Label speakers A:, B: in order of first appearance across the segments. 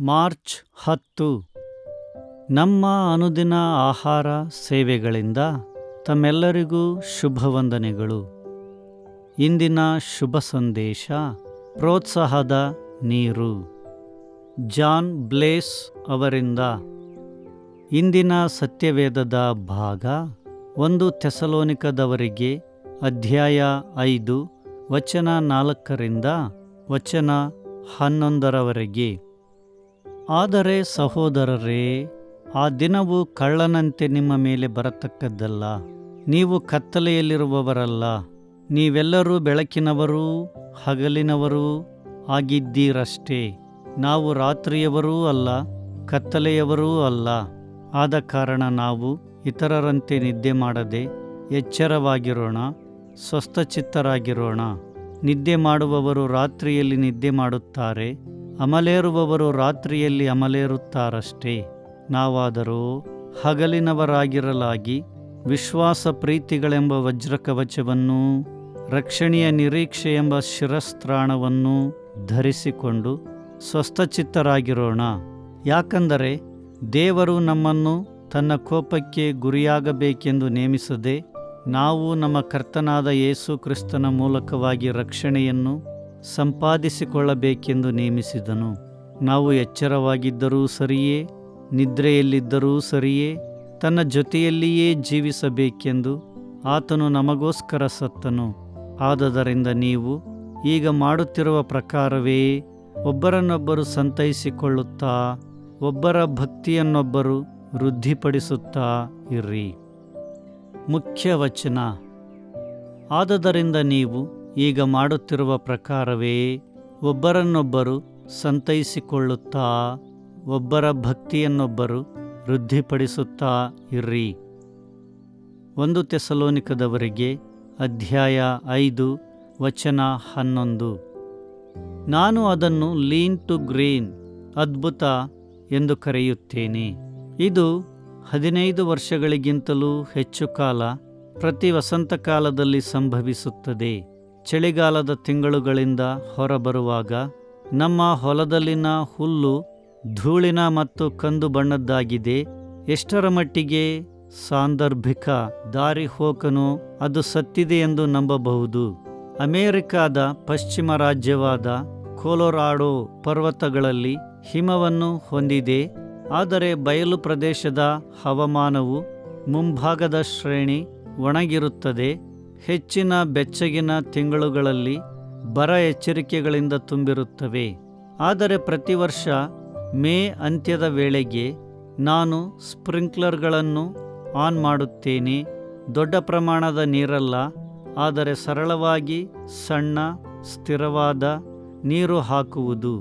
A: March ಹತ್ತು. ನಮ್ಮ ಅನುದಿನ ಆಹಾರ ಸೇವೆಗಳಿಂದ ತಮ್ಮೆಲ್ಲರಿಗೂ ಶುಭವಂದನೆಗಳು. ಇಂದಿನ ಶುಭ ಸಂದೇಶ, ಪ್ರೋತ್ಸಾಹದ ನೀರು. ಜಾನ್ ಬ್ಲೇಸ್ ಅವರಿಂದ. ಇಂದಿನ ಸತ್ಯವೇದದ ಭಾಗ, ಒಂದು ತೆಸಲೋನಿಕದವರಿಗೆ ಅಧ್ಯಾಯ ಐದು, ವಚನ ನಾಲ್ಕರಿಂದ, ವಚನ ಹನ್ನೊಂದರವರೆಗೆ. ಆದರೆ ಸಹೋದರರೇ, ಆ ದಿನವು ಕಳ್ಳನಂತೆ ನಿಮ್ಮ ಮೇಲೆ ಬರತಕ್ಕದ್ದಲ್ಲ. ನೀವು ಕತ್ತಲೆಯಲ್ಲಿರುವವರಲ್ಲ. ನೀವೆಲ್ಲರೂ ಬೆಳಕಿನವರೂ ಹಗಲಿನವರೂ ಆಗಿದ್ದೀರಷ್ಟೇ. ನಾವು ರಾತ್ರಿಯವರೂ ಅಲ್ಲ, ಕತ್ತಲೆಯವರೂ ಅಲ್ಲ. ಆದ ಕಾರಣ ನಾವು ಇತರರಂತೆ ನಿದ್ದೆ ಮಾಡದೆ ಎಚ್ಚರವಾಗಿರೋಣ, ಸ್ವಸ್ಥಚಿತ್ತರಾಗಿರೋಣ. ನಿದ್ದೆ ಮಾಡುವವರು ರಾತ್ರಿಯಲ್ಲಿ ನಿದ್ದೆ ಮಾಡುತ್ತಾರೆ ಅಮಲೇರುವವರು ರಾತ್ರಿಯಲ್ಲಿ ಅಮಲೇರುತ್ತಾರಷ್ಟೇ. ನಾವಾದರೂ ಹಗಲಿನವರಾಗಿರಲಾಗಿ ವಿಶ್ವಾಸ ಪ್ರೀತಿಗಳೆಂಬ ವಜ್ರಕವಚವನ್ನೂ ರಕ್ಷಣೆಯ ನಿರೀಕ್ಷೆ ಎಂಬ ಶಿರಸ್ತ್ರಾಣವನ್ನು ಧರಿಸಿಕೊಂಡು ಸ್ವಸ್ಥಚಿತ್ತರಾಗಿರೋಣ. ಯಾಕಂದರೆ ದೇವರು ನಮ್ಮನ್ನು ತನ್ನ ಕೋಪಕ್ಕೆ ಗುರಿಯಾಗಬೇಕೆಂದು ನೇಮಿಸದೆ ನಾವು ನಮ್ಮ ಕರ್ತನಾದ ಯೇಸು ಕ್ರಿಸ್ತನ ಮೂಲಕವಾಗಿ ರಕ್ಷಣೆಯನ್ನು ಸಂಪಾದಿಸಿಕೊಳ್ಳಬೇಕೆಂದು ನೇಮಿಸಿದನು. ನಾವು ಎಚ್ಚರವಾಗಿದ್ದರೂ ಸರಿಯೇ, ನಿದ್ರೆಯಲ್ಲಿದ್ದರೂ ಸರಿಯೇ, ತನ್ನ ಜೊತೆಯಲ್ಲಿಯೇ ಜೀವಿಸಬೇಕೆಂದು ಆತನು ನಮಗೋಸ್ಕರ ಸತ್ತನು. ಆದದರಿಂದ ನೀವು ಈಗ ಮಾಡುತ್ತಿರುವ ಪ್ರಕಾರವೇ, ಒಬ್ಬರನ್ನೊಬ್ಬರು ಸಂತೈಸಿಕೊಳ್ಳುತ್ತಾ, ಒಬ್ಬರ ಭಕ್ತಿಯನ್ನೊಬ್ಬರು ವೃದ್ಧಿಪಡಿಸುತ್ತಾ ಇರ್ರಿ ಮುಖ್ಯ ವಚನ. ಆದದರಿಂದ ನೀವು ಈಗ ಮಾಡುತ್ತಿರುವ ಪ್ರಕಾರವೇ ಒಬ್ಬರನ್ನೊಬ್ಬರು ಸಂತೈಸಿಕೊಳ್ಳುತ್ತಾ, ಒಬ್ಬರ ಭಕ್ತಿಯನ್ನೊಬ್ಬರು ವೃದ್ಧಿಪಡಿಸುತ್ತಾ ಇರ್ರಿ. ಒಂದು ತೆಸಲೋನಿಕದವರಿಗೆ ಅಧ್ಯಾಯ ಐದು, ವಚನ ಹನ್ನೊಂದು. ನಾನು ಅದನ್ನು ಲೀನ್ ಟು ಗ್ರೀನ್, ಅದ್ಭುತ ಎಂದು ಕರೆಯುತ್ತೇನೆ. ಇದು ಹದಿನೈದು ವರ್ಷಗಳಿಗಿಂತಲೂ ಹೆಚ್ಚು ಕಾಲ ಪ್ರತಿ ವಸಂತಕಾಲದಲ್ಲಿ ಸಂಭವಿಸುತ್ತದೆ. ಚಳಿಗಾಲದ ತಿಂಗಳುಗಳಿಂದ ಹೊರಬರುವಾಗ ನಮ್ಮ ಹೊಲದಲ್ಲಿನ ಹುಲ್ಲು ಧೂಳಿನ ಮತ್ತು ಕಂದು ಬಣ್ಣದ್ದಾಗಿದೆ. ಎಷ್ಟರ ಮಟ್ಟಿಗೆ ಸಾಂದರ್ಭಿಕ ದಾರಿ ಹೋಕನು ಅದು ಸತ್ತಿದೆ ಎಂದು ನಂಬಬಹುದು. ಅಮೆರಿಕಾದ ಪಶ್ಚಿಮ ರಾಜ್ಯವಾದ ಕೊಲೊರಾಡೋ ಪರ್ವತಗಳಲ್ಲಿ ಹಿಮವನ್ನು ಹೊಂದಿದೆ. ಆದರೆ ಬಯಲು ಪ್ರದೇಶದ ಹವಾಮಾನವು ಮುಂಭಾಗದ ಶ್ರೇಣಿ ಒಣಗಿರುತ್ತದೆ. ಹೆಚ್ಚಿನ ಬೆಚ್ಚಗಿನ ತಿಂಗಳುಗಳಲ್ಲಿ ಬರ ಎಚ್ಚರಿಕೆಗಳಿಂದ ತುಂಬಿರುತ್ತವೆ. ಆದರೆ ಪ್ರತಿ ವರ್ಷ ಮೇ ಅಂತ್ಯದ ವೇಳೆಗೆ ನಾನು ಸ್ಪ್ರಿಂಕ್ಲರ್ಗಳನ್ನು ಆನ್ ಮಾಡುತ್ತೇನೆ. ದೊಡ್ಡ ಪ್ರಮಾಣದ ನೀರಲ್ಲ, ಆದರೆ ಸರಳವಾಗಿ ಸಣ್ಣ, ಸ್ಥಿರವಾದ ನೀರು ಹಾಕುವುದು.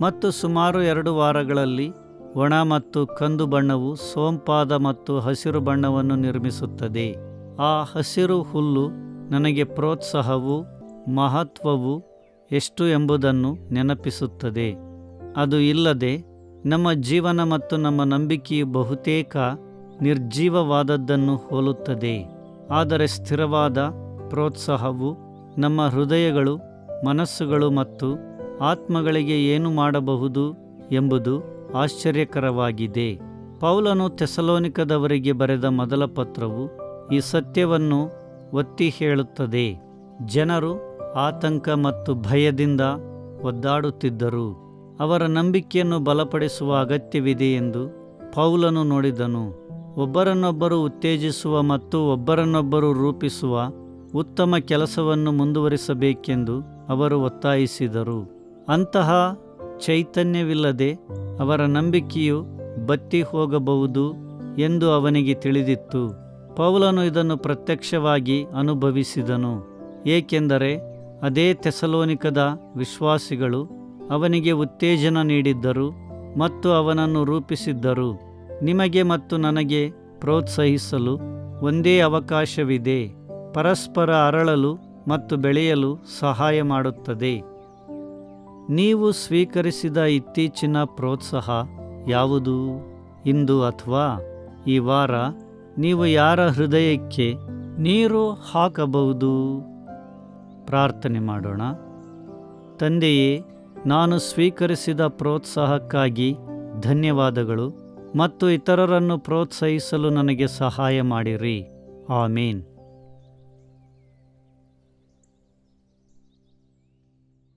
A: ಮತ್ತು ಸುಮಾರು ಎರಡು ವಾರಗಳಲ್ಲಿ ಒಣ ಮತ್ತು ಕಂದು ಬಣ್ಣವು ಸೋಂಪಾದ ಮತ್ತು ಹಸಿರು ಬಣ್ಣವನ್ನು ನಿರ್ಮಿಸುತ್ತದೆ. ಆ ಹಸಿರು ಹುಲ್ಲು ನನಗೆ ಪ್ರೋತ್ಸಾಹವು ಮಹತ್ವವು ಎಷ್ಟು ಎಂಬುದನ್ನು ನೆನಪಿಸುತ್ತದೆ. ಅದು ಇಲ್ಲದೆ ನಮ್ಮ ಜೀವನ ಮತ್ತು ನಮ್ಮ ನಂಬಿಕೆಯು ಬಹುತೇಕ ನಿರ್ಜೀವವಾದದ್ದನ್ನು ಹೋಲುತ್ತದೆ. ಆದರೆ ಸ್ಥಿರವಾದ ಪ್ರೋತ್ಸಾಹವು ನಮ್ಮ ಹೃದಯಗಳು, ಮನಸ್ಸುಗಳು ಮತ್ತು ಆತ್ಮಗಳಿಗೆ ಏನು ಮಾಡಬಹುದು ಎಂಬುದು ಆಶ್ಚರ್ಯಕರವಾಗಿದೆ. ಪೌಲನು ತೆಸಲೋನಿಕದವರಿಗೆ ಬರೆದ ಮೊದಲ ಪತ್ರವು ಈ ಸತ್ಯವನ್ನು ಒತ್ತಿ ಹೇಳುತ್ತದೆ. ಜನರು ಆತಂಕ ಮತ್ತು ಭಯದಿಂದ ಒದ್ದಾಡುತ್ತಿದ್ದರು. ಅವರ ನಂಬಿಕೆಯನ್ನು ಬಲಪಡಿಸುವ ಅಗತ್ಯವಿದೆ ಎಂದು ಪೌಲನು ನೋಡಿದನು. ಒಬ್ಬರನ್ನೊಬ್ಬರು ಉತ್ತೇಜಿಸುವ ಮತ್ತು ಒಬ್ಬರನ್ನೊಬ್ಬರು ರೂಪಿಸುವ ಉತ್ತಮ ಕೆಲಸವನ್ನು ಮುಂದುವರಿಸಬೇಕೆಂದು ಅವರು ಒತ್ತಾಯಿಸಿದರು. ಅಂತಹ ಚೈತನ್ಯವಿಲ್ಲದೆ ಅವರ ನಂಬಿಕೆಯು ಬತ್ತಿ ಹೋಗಬಹುದು ಎಂದು ಅವನಿಗೆ ತಿಳಿದಿತ್ತು. ಪೌಲನು ಇದನ್ನು ಪ್ರತ್ಯಕ್ಷವಾಗಿ ಅನುಭವಿಸಿದನು, ಏಕೆಂದರೆ ಅದೇ ತೆಸಲೋನಿಕದ ವಿಶ್ವಾಸಿಗಳು ಅವನಿಗೆ ಉತ್ತೇಜನ ನೀಡಿದ್ದರು ಮತ್ತು ಅವನನ್ನು ರೂಪಿಸಿದ್ದರು. ನಿಮಗೆ ಮತ್ತು ನನಗೆ ಪ್ರೋತ್ಸಾಹಿಸಲು ಒಂದೇ ಅವಕಾಶವಿದೆ, ಪರಸ್ಪರ ಅರಳಲು ಮತ್ತು ಬೆಳೆಯಲು ಸಹಾಯ ಮಾಡುತ್ತದೆ. ನೀವು ಸ್ವೀಕರಿಸಿದ ಇತ್ತೀಚಿನ ಪ್ರೋತ್ಸಾಹ ಯಾವುದು? ಇಂದು ಅಥವಾ ಈ ವಾರ? ನೀವು ಯಾರ ಹೃದಯಕ್ಕೆ ನೀರು ಹಾಕಬಹುದು? ಪ್ರಾರ್ಥನೆ ಮಾಡೋಣ. ತಂದೆಯೇ, ನಾನು ಸ್ವೀಕರಿಸಿದ ಪ್ರೋತ್ಸಾಹಕ್ಕಾಗಿ ಧನ್ಯವಾದಗಳು ಮತ್ತು ಇತರರನ್ನು ಪ್ರೋತ್ಸಾಹಿಸಲು ನನಗೆ ಸಹಾಯ ಮಾಡಿರಿ. ಆಮೀನ್.